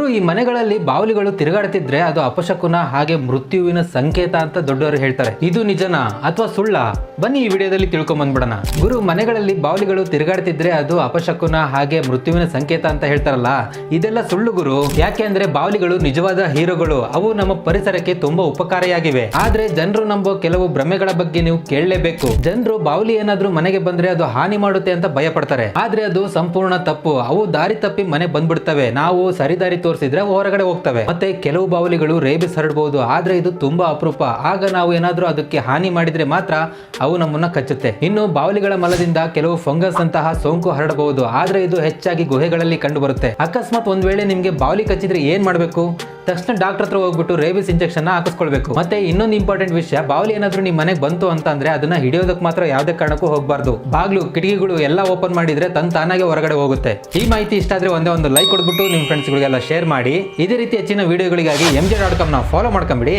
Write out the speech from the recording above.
ಗುರು ಈ ಮನೆಗಳಲ್ಲಿ ಬಾವಲಿಗಳು ತಿರುಗಾಡ್ತಿದ್ರೆ ಅದು ಅಪಶಕುನ ಹಾಗೆ ಮೃತ್ಯುವಿನ ಸಂಕೇತ ಅಂತ ದೊಡ್ಡವರು ಹೇಳ್ತಾರೆ. ಇದು ನಿಜನಾ ಅಥವಾ ಸುಳ್ಳ? ಬನ್ನಿ ಈ ವಿಡಿಯೋದಲ್ಲಿ ತಿಳ್ಕೊಂಡ್ ಬಂದ್ಬಿಡೋಣ. ಗುರು, ಮನೆಗಳಲ್ಲಿ ಬಾವಲಿಗಳು ತಿರುಗಾಡ್ತಿದ್ರೆ ಅದು ಅಪಶಕುನ ಹಾಗೆ ಮೃತ್ಯುವಿನ ಸಂಕೇತ ಅಂತ ಹೇಳ್ತಾರಲ್ಲ? ಇದೆಲ್ಲ ಸುಳ್ಳು ಗುರು. ಯಾಕೆ ಅಂದ್ರೆ ಬಾವಲಿಗಳು ನಿಜವಾದ ಹೀರೋಗಳು. ಅವು ನಮ್ಮ ಪರಿಸರಕ್ಕೆ ತುಂಬಾ ಉಪಕಾರಿಯಾಗಿವೆ. ಆದ್ರೆ ಜನರು ನಂಬೋ ಕೆಲವು ಭ್ರಮೆಗಳ ಬಗ್ಗೆ ನೀವು ಕೇಳಲೇಬೇಕು. ಜನರು ಬಾವಲಿ ಏನಾದ್ರೂ ಮನೆಗೆ ಬಂದ್ರೆ ಅದು ಹಾನಿ ಮಾಡುತ್ತೆ ಅಂತ ಭಯ ಪಡ್ತಾರೆ ಆದ್ರೆ ಅದು ಸಂಪೂರ್ಣ ತಪ್ಪು. ಅವು ದಾರಿ ತಪ್ಪಿ ಮನೆ ಬಂದ್ಬಿಡ್ತವೆ. ನಾವು ಸರಿದಾರಿ ತೋರಿಸಿದ್ರೆ ಹೊರಗಡೆ ಹೋಗ್ತವೆ. ಮತ್ತೆ ಕೆಲವು ಬಾವಲಿಗಳು ರೇಬಿಸ್ ಹರಡಬಹುದು ಆದ್ರೆ ಇದು ತುಂಬಾ ಅಪರೂಪ. ಆಗ ನಾವು ಏನಾದ್ರೂ ಅದಕ್ಕೆ ಹಾನಿ ಮಾಡಿದ್ರೆ ಮಾತ್ರ ಅವು ನಮ್ಮನ್ನ ಕಚ್ಚುತ್ತೆ. ಇನ್ನು ಬಾವಲಿಗಳ ಮಲದಿಂದ ಕೆಲವು ಫಂಗಸ್ ಅಂತಹ ಸೋಂಕು ಹರಡಬಹುದು, ಆದ್ರೆ ಇದು ಹೆಚ್ಚಾಗಿ ಗುಹೆಗಳಲ್ಲಿ ಕಂಡು ಬರುತ್ತೆ ಅಕಸ್ಮಾತ್ ಒಂದ್ ವೇಳೆ ನಿಮ್ಗೆ ಬಾವಲಿ ಕಚ್ಚಿದ್ರೆ ಏನ್ ಮಾಡ್ಬೇಕು? ತಕ್ಷಣ ಡಾಕ್ಟರ್ ಹತ್ರ ಹೋಗ್ಬಿಟ್ಟು ರೇಬಿಸ್ ಇಂಜೆಕ್ಷನ್ ಹಾಕಿಸ್ಕೊಳ್ಬೇಕು. ಮತ್ತೆ ಇನ್ನೊಂದು ಇಂಪಾರ್ಟೆಂಟ್ ವಿಷಯ, ಬಾವಲಿ ಏನಾದ್ರೂ ನಿಮ್ ಮನೆಗೆ ಬಂತು ಅಂತ ಅಂದ್ರೆ ಅದನ್ನ ಹಿಡಿಯೋದಕ್ಕೆ ಮಾತ್ರ ಯಾವುದೇ ಕಾರಣಕ್ಕೂ ಹೋಗಬಾರ್ದು. ಬಾಗ್ಲು, ಕಿಟಕಿಗಳು ಎಲ್ಲ ಓಪನ್ ಮಾಡಿದ್ರೆ ತನ್ ತಾನಾಗೆ ಹೊರಗಡೆ ಹೋಗುತ್ತೆ. ಈ ಮಾಹಿತಿ ಇಷ್ಟ ಆದ್ರೆ ಒಂದೇ ಒಂದು ಲೈಕ್ ಕೊಟ್ಬಿಟ್ಟು ನಿಮ್ಮ ಫ್ರೆಂಡ್ಸ್ಗಳಿಗೆಲ್ಲ ಶೇರ್ ಮಾಡಿ. ಇದೇ ರೀತಿ ಹೆಚ್ಚಿನ ವಿಡಿಯೋಗಳಿಗಾಗಿ ಎಂ ಜೆ ಡಾಟ್ ಕಾಮ್ನ ಫಾಲೋ ಮಾಡ್ಕೊಂಬಿಡಿ.